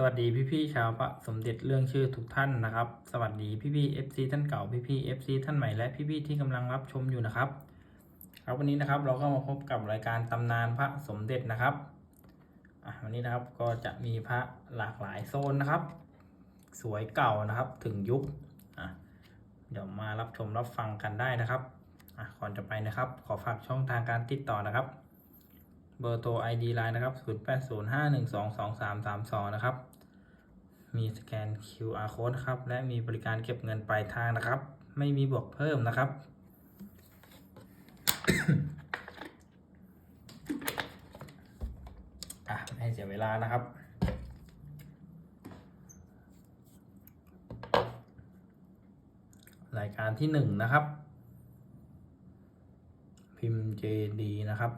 สวัสดีพี่ๆชาวพระสมเด็จเรื่องชื่อทุกท่านนะครับ สวัสดีพี่ๆ FC ท่านเก่าพี่ๆ FC ท่านใหม่และพี่ๆที่กำลังรับชมอยู่นะครับ ครับวันนี้นะครับเราก็มาพบกับรายการตำนานพระสมเด็จนะครับวันนี้นะครับก็จะมีพระหลากหลายโซนนะครับ สวยเก่านะครับถึงยุคเดี๋ยวมารับชมรับฟังกันได้นะครับก่อนจะไปนะครับ ขอฝากช่องทางการติดต่อนะครับ เบอร์โทร ID Line นะครับ 0805122332 นะครับ มีสแกน QR Code ครับ และมีบริการเก็บเงินปลายทางนะครับ ไม่มีบวกเพิ่มนะครับ อะไม่ให้เสียเวลานะครับรายการที่หนึ่งนะครับ พิมพ์ JD นะครับ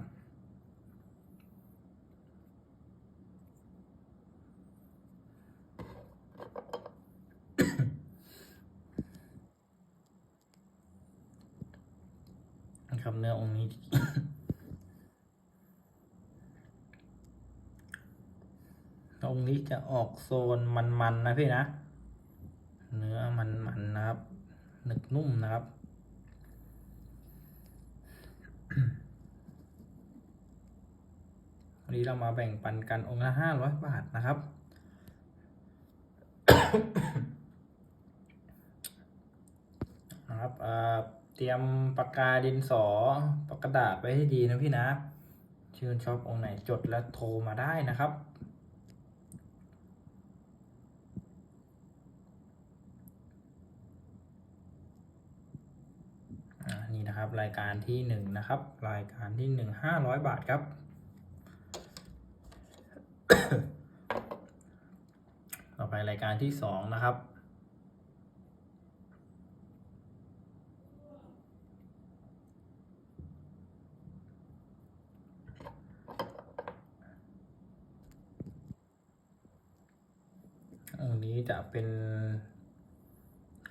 เนื้อองค์นี้ องค์นี้จะออกโซนมันๆนะพี่นะ เนื้อมันๆนะครับ หนึกนุ่มนะครับ วันนี้เรามาแบ่งปันกันองค์ละห้าร้อยบาทนะครับ นะครับเอ่อเตรียมปากกาดินสอปากกระดาษไว้ให้ดีนะพี่นะ ชื่นชอบองค์ไหนจดแล้วโทรมาได้นะครับ อ่า นะครับ รายการที่หนึ่งนะครับ รายการที่หนึ่งห้าร้อยบาทครับ ต่อไปรายการที่สองนะครับองค์นี้จะเป็น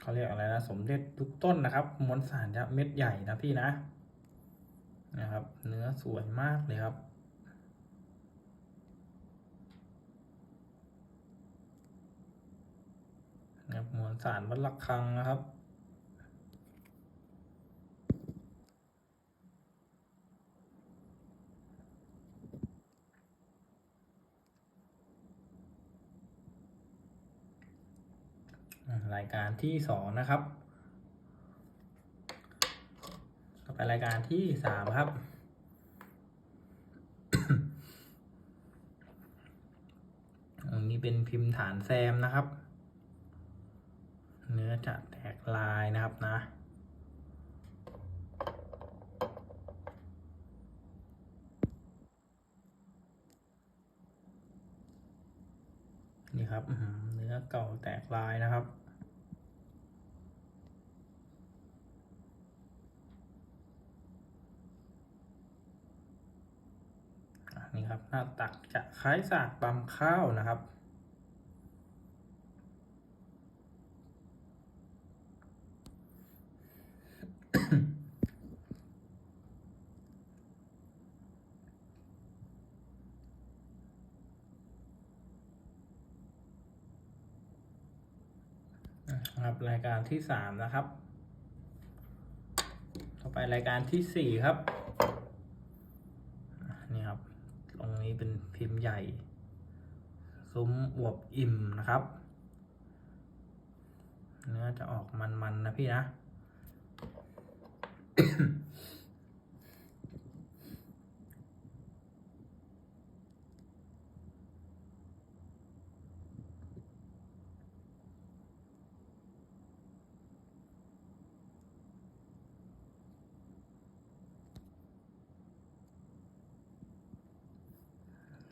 เขาเรียกอะไรนะสมเด็จทุกต้นนะครับมวลสารจะเม็ดใหญ่นะพี่นะนะครับ เนื้อสวยมากเลยครับนะครับมวลสารวัดระฆังนะครับ รายการที่สองนะครับต่อไปรายการที่สามครับ อันนี้เป็นพิมพ์ฐานแซมนะครับ เนื้อจะแตกลายนะครับนะนี่ครับเนื้อเก่าแตกลายนะครับ นี่ครับ หน้าตักจะคล้ายสากบำข้าวนะครับ ครับรายการที่สามนะครับ ต่อไปรายการที่สี่ครับอะนี่ครับ ตรง นี้เป็นพิมพ์ใหญ่ ซุ้มอวบอิ่มนะครับ เนื้อจะออกมันๆนะพี่นะ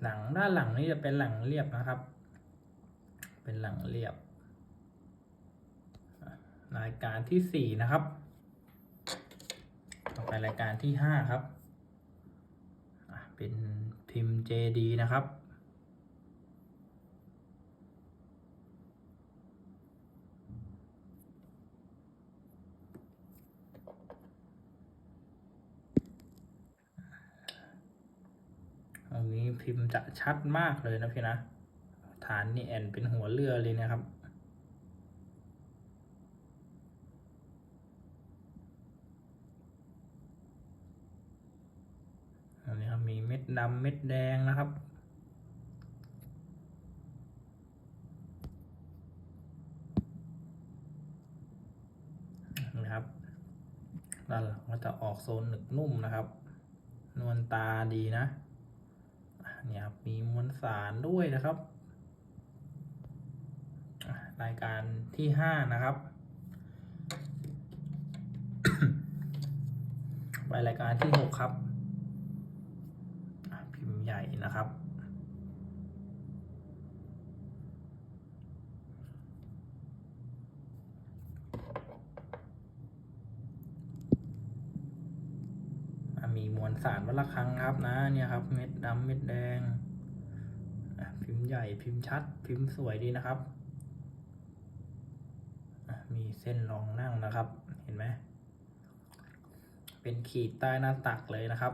หลัง ด้านหลังนี่จะเป็นหลังเรียบนะครับ เป็นหลังเรียบรายการที่สี่นะครับ ต่อไปรายการที่ห้าครับเป็นพิมพ์ JD นะครับ อันนี้พิมพ์จะชัดมากเลยนะพี่นะ ฐานนี่แอนเป็นหัวเรือเลยนะครับ อันนี้ครับมีเม็ดดำเม็ดแดงนะครับนะครับด้านหลังก็จะออกโซนหนึกนุ่มนะครับ นวลตาดีนะ เนี่ยครับมีมวลสารด้วยนะครับ รายการที่ห้านะครับ ไปรายการที่หกครับ พิมพ์ใหญ่นะครับ อะ วลสารวัลคังครับนะเนี่ยครับ เม็ดดำเม็ดแดงพิมพ์ใหญ่พิมพ์ชัด พิมพ์สวยดีนะครับ มีเส้นรองนั่งนะครับ เห็นไหมเป็นขีดใต้หน้าตักเลยนะครับ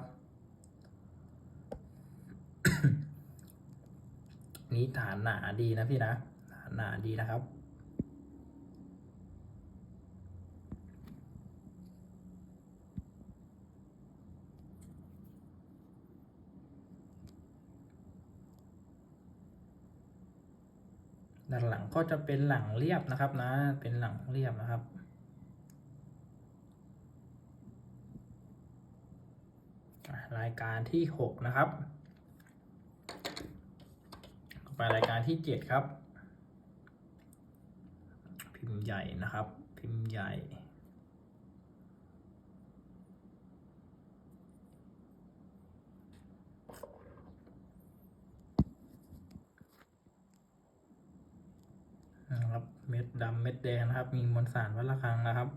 นี่ฐานหนาดีนะพี่นะฐานหนาดีนะครับ ด้านหลังก็จะเป็นหลังเรียบนะครับนะ เป็นหลังเรียบนะครับ รายการที่หกนะครับไปรายการที่เจ็ดครับ พิมพ์ใหญ่นะครับ พิมพ์ใหญ่ นะครับ เม็ดดำเม็ดแดงนะครับ มีมวลสารวัดระฆังนะครับ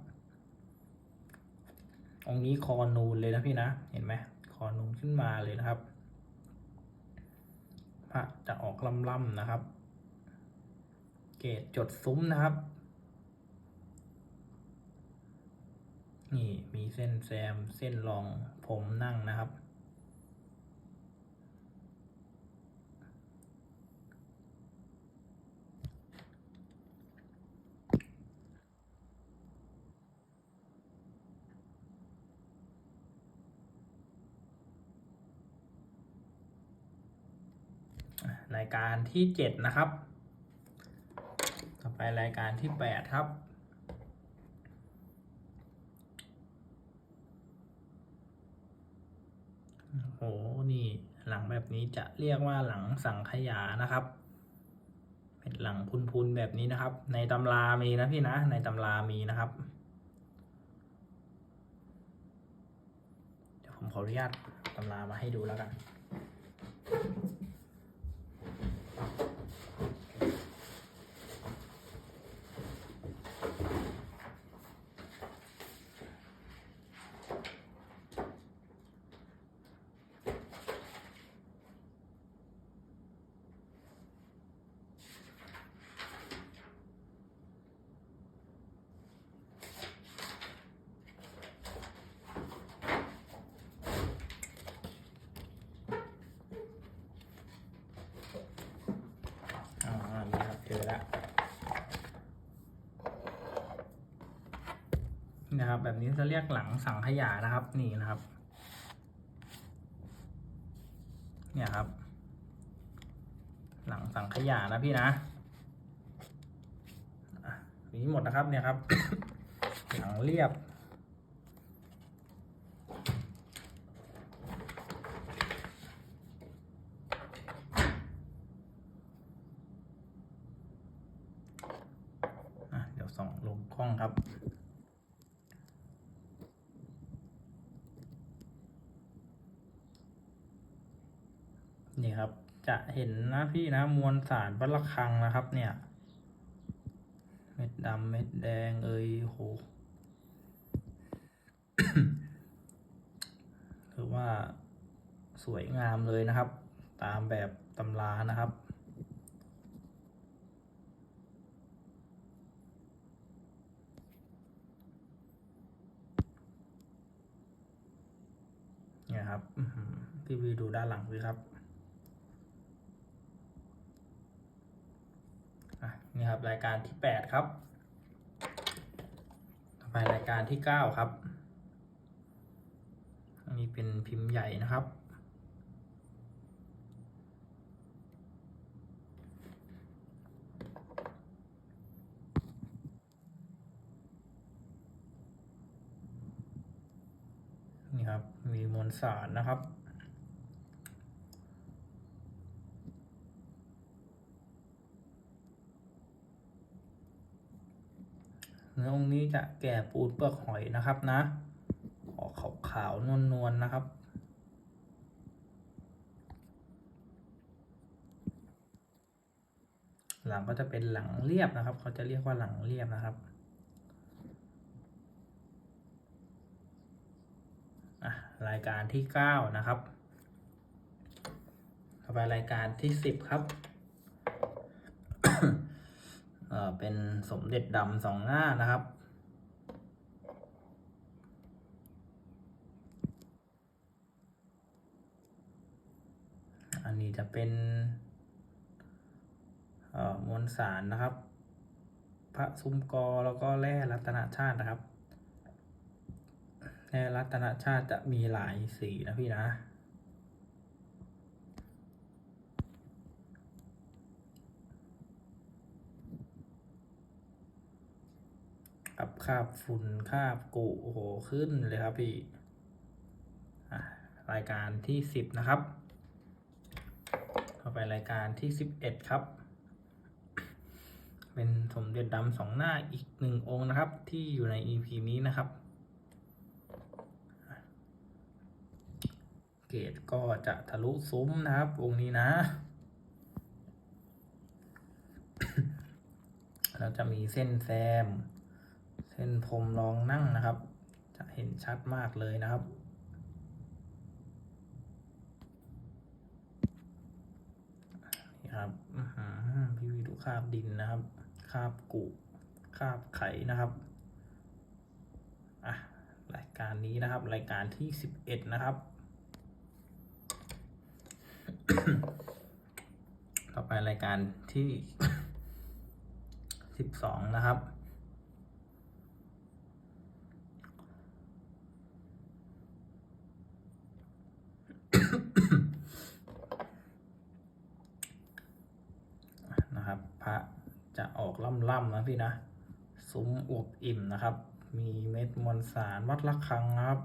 องค์นี้คอนูนเลยนะพี่นะ เห็นไหมคอนูนขึ้นมาเลยนะครับ พระจะออกล่ำๆนะครับ เกตจดซุ้มนะครับ นี่มีเส้นแซมเส้นรองผมนั่งนะครับ รายการที่เจ็ดนะครับ ต่อไปรายการที่แปดครับ โอ้โห นี่หลังแบบนี้จะเรียกว่าหลังสังขยานะครับ เป็นหลังพุนๆแบบนี้นะครับ ในตำรามีนะพี่นะ ในตำรามีนะครับเดี๋ยวผมขออนุญาตตำรามาให้ดูแล้วกัน อ่านี่ครับเจอแล้ว นะครับ แบบนี้จะเรียกหลังสังขยานะครับ นี่นะครับ เนี่ยครับ หลังสังขยานะพี่นะอะนี้หมดนะครับเนี่ยครับ หลังเรียบ อะเดี๋ยวส่องลงกล้องครับ นี่ครับ จะ เห็นนะพี่นะมวลสารวัดระฆังนะครับ เนี่ย เม็ดดำเม็ดแดงเอ้ยโหถือว่าสวยงามเลยนะครับ ตามแบบตำรานะครับเนี่ยครับอื้อหือพี่วีดูด้านหลังสิครับ นี่ครับ รายการที่แปดครับ ต่อไปรายการที่เก้าครับ อันนี้เป็นพิมพ์ใหญ่นะครับ นี่ครับ มีมวลสารนะครับ เนื้อองค์นี้จะแก่ปูดเปลือกหอยนะครับนะออกขาวๆนวลนวลๆนะครับ หลังก็จะเป็นหลังเรียบนะครับ เขาจะเรียกว่าหลังเรียบนะครับอะรายการที่เก้านะครับ ต่อไปรายการที่สิบครับ เป็นสมเด็จดำสองหน้านะครับ อันนี้จะเป็นมวลสารนะครับ พระซุ้มกอแล้วก็แร่รัตนชาตินะครับแร่รัตนชาติจะมีหลายสีนะพี่นะ คาบฝุ่นคาบกุโอ้โหขึ้นเลยครับพี่รายการที่สิบนะครับต่อไปรายการที่สิบเอ็ดครับ เป็นสมเด็จดำสองหน้าอีกหนึ่งองค์นะครับ ที่อยู่ใน EP นี้นะครับ เกรดก็จะทะลุซุ้มนะครับ องค์นี้นะแล้วจะมีเส้นแซม เส้นพรมรองนั่งนะครับ จะเห็นชัดมากเลยนะครับ นี่ครับพี่วีดูคาบดินนะครับ คาบกุคาบไข่นะครับอะรายการนี้นะครับ รายการที่สิบเอ็ดนะครับ ต่อไปรายการที่สิบสองนะครับ พระจะ อกล่ำๆนะพี่นะซุ้มอวบอิ่มนะครับ มีเม็ดมวลสารวัดระฆังครับ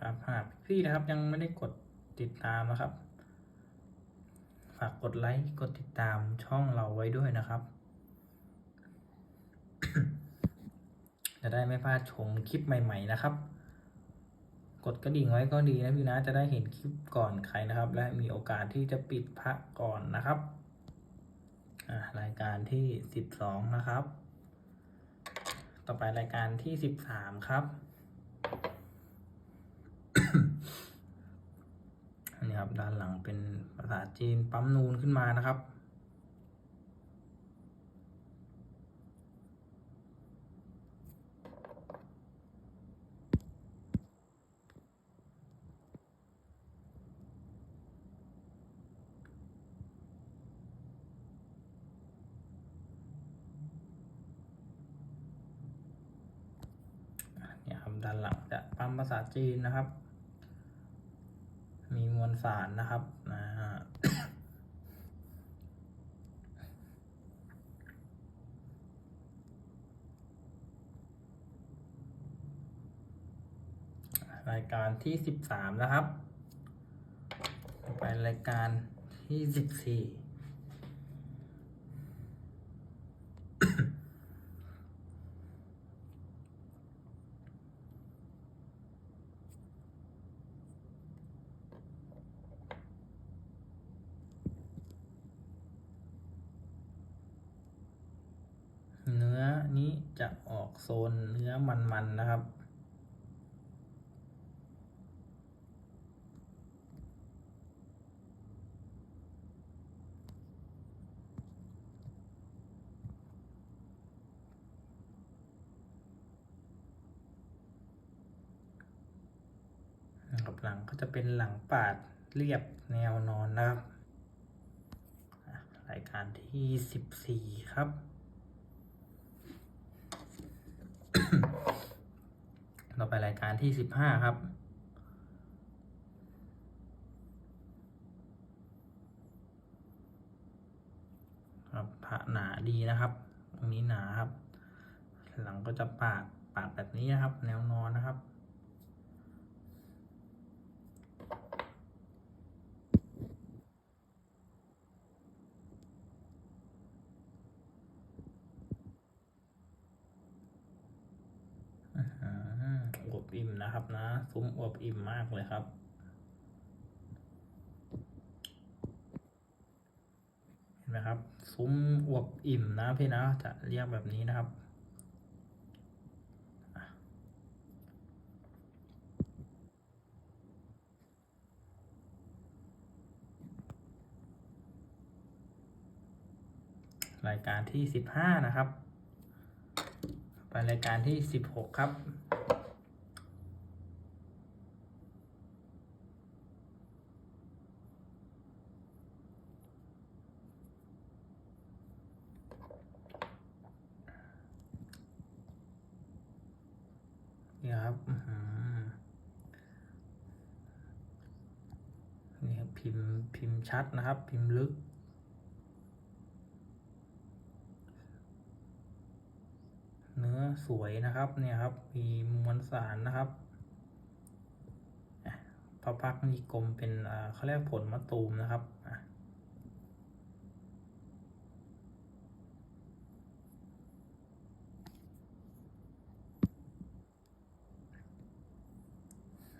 ครับหากพี่นะครับยังไม่ได้กดติดตามนะครับ ฝากกดไลค์ กดติดตามช่องเราไว้ด้วยนะครับ จะได้ไม่พลาดชมคลิปใหม่ ๆ นะครับ กดกระดิ่งไว้ก็ดีนะพี่นะจะได้เห็นคลิปก่อนใครนะครับ และมีโอกาสที่จะปิดพระก่อนนะครับอ่ารายการที่สิบสองนะครับ ต่อไปรายการที่สิบสามครับนนี้ครับด้านหลังเป็นภาษาจีนปั๊มนูนขึ้นมานะครับด้านหลังจะปั๊ม ภาษาจีนนะครับ มีมวลสารนะครับนะฮะรายการที่สิบสามนะครับ ไปรายการที่สิบสี่นื้อนี้จะออกโซนเนื้อมันๆนะครับนะครับลังก็จะเป็นหลังปาดเรียบแนวนอนนะครับ รายการที่สิบสี่ครับ เราไปรายการที่สิบห้าครับ ครับผ่าหนาดีนะครับ ตรงนี้หนาครับ หลังก็จะปาดปาดแบบนี้นะครับ แนวนอนนะครับ อื้อหือ อิ่มนะครับนะ ซุ้มอวบอิ่มมากเลยครับ เห็นไหมครับ ซุ้มอวบอิ่มนะพี่นะจะเรียกแบบนี้นะครับรายการที่สิบห้านะครับ ไปรายการที่สิบหกครับ นี่ครับอื้อหือ นี่ครับพิมพ์พิมพ์ชัดนะครับ พิมพ์ลึก เนื้อสวยนะครับเนี่ยครับ มีมวลสารนะครับพระพักตร์นิกรมเป็นอ่าเขาเรียกผลมะตูมนะครับ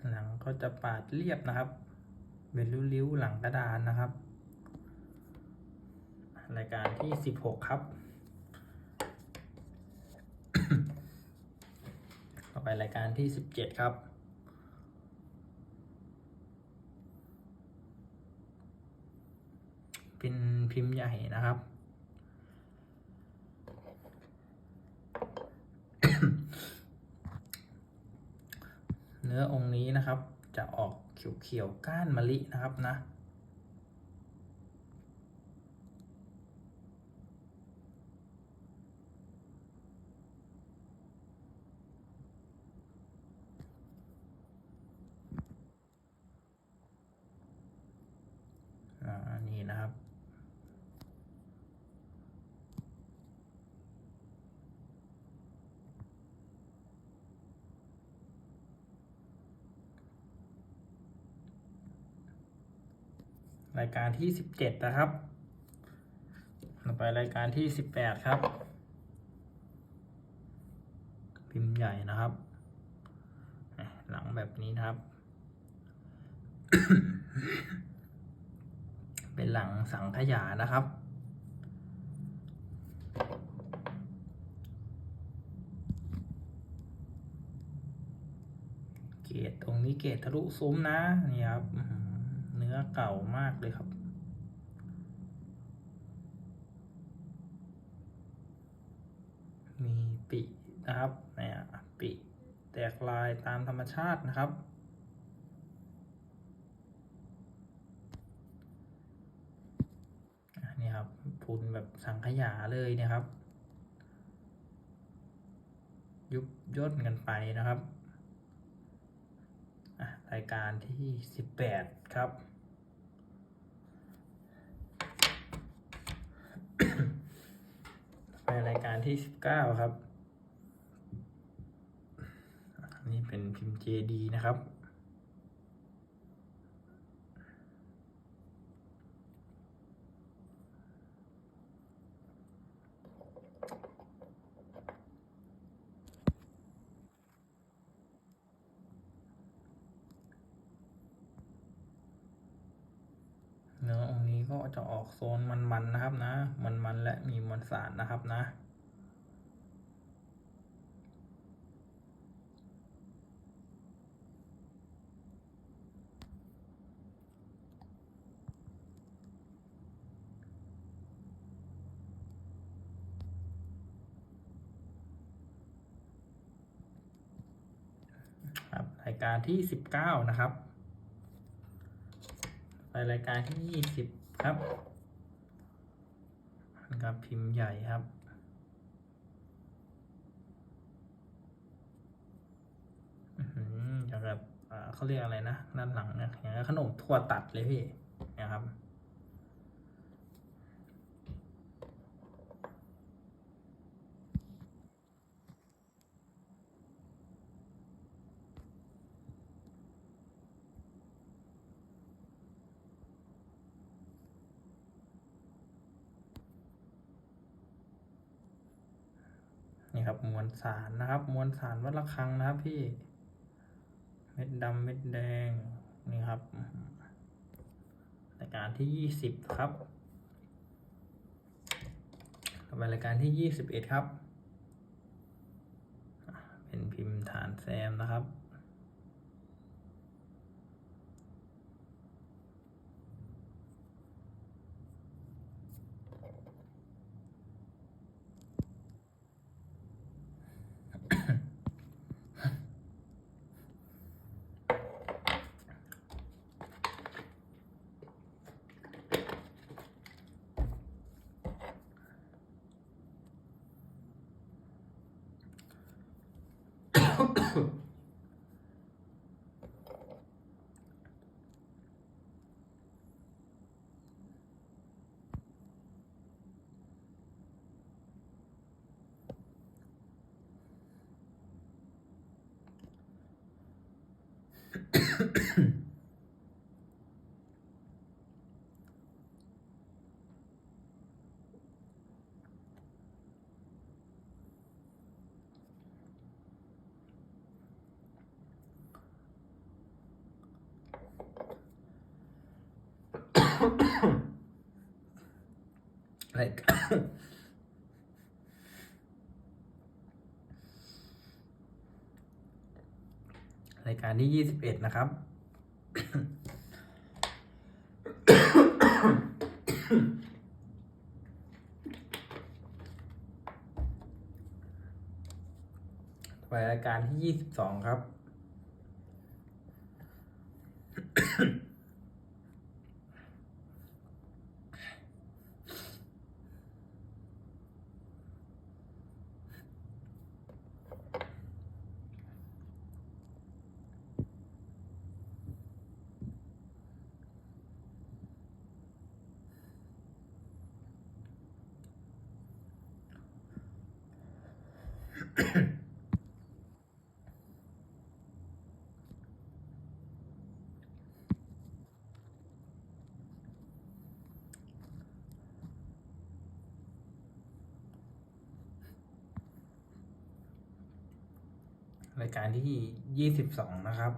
หลังก็จะปาดเรียบนะครับ เป็นริ้วๆหลังกระดานนะครับ รายการที่สิบหกครับ ต่อไปรายการที่สิบเจ็ดครับเป็นพิมพ์ใหญ่นะครับ เนื้อองค์นี้นะครับจะออก เขียวๆก้านมะลินะครับนะ อ่าอันนี้นะครับ รายการที่สิบเจ็ดนะครับต่อไปรายการที่สิบแปดครับ พิมพ์ใหญ่นะครับ หลังแบบนี้นะครับ เป็นหลังสังขยานะครับเกรดตรงนี้เกรดทะลุซุ้มนะนี่ครับ อื้อเก่ามากเลยครับ มีปีนะครับเนี่ยปีแตกลายตามธรรมชาตินะครับ นี่ครับพุนแบบสังขยาเลยนะครับ ยุบย่นกันไปนะครับรายการที่สิบแปดครับ ไป รายการที่สิบเก้าครับ นี่เป็นพิมพ์ JD นะครับ เนื้อองค์นี้ก็ จะออกโซนมันๆนะครับนะ มันๆและมีมวลสารนะครับนะ ครับรายการที่สิบเก้านะครับไปรายการที่ยี่สิบ ครับนะครับพิมพ์ใหญ่ครับอื้อหืออย่างกับเขาเรียกอะไรนะด้านหลังเนี่ยอย่างขนมถั่วตัดเลยพี่นะครับ นี่ครับมวล สารนะครับ มวลสารวัดระฆังนะครับพี่ เม็ดดำเม็ดแดงนี่ครับรายการที่ยี่สิบครับต่อไปรายการที่ยี่สิบเอ็ดครับ เป็นพิมพ์ฐานแซมนะครับ ร อันที่ยี่สิบเอ็ดนะครับ ไปรายการที่ยี่สิบสองครับ รายการที่ยี่สิบสองนะครับ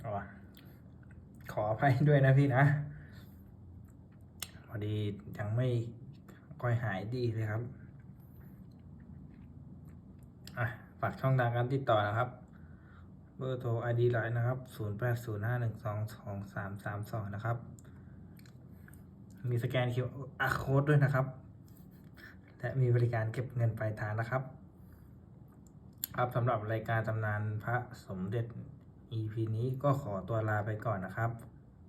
เอาวะ ขออภัยด้วยนะพี่นะพอดียังไม่ค่อยหายดีเลยครับอะฝากช่องทางการติดต่อนะครับเบอร์โทร ID ไลน์นะครับ 0 8 0 5 1 2 2 3 3 2 นะครับ มีสแกน QR code ด้วยนะครับ และมีบริการเก็บเงินปลายทางนะครับ ครับสำหรับรายการตำนานพระสมเด็จ EP นี้ก็ขอตัวลาไปก่อนนะครับ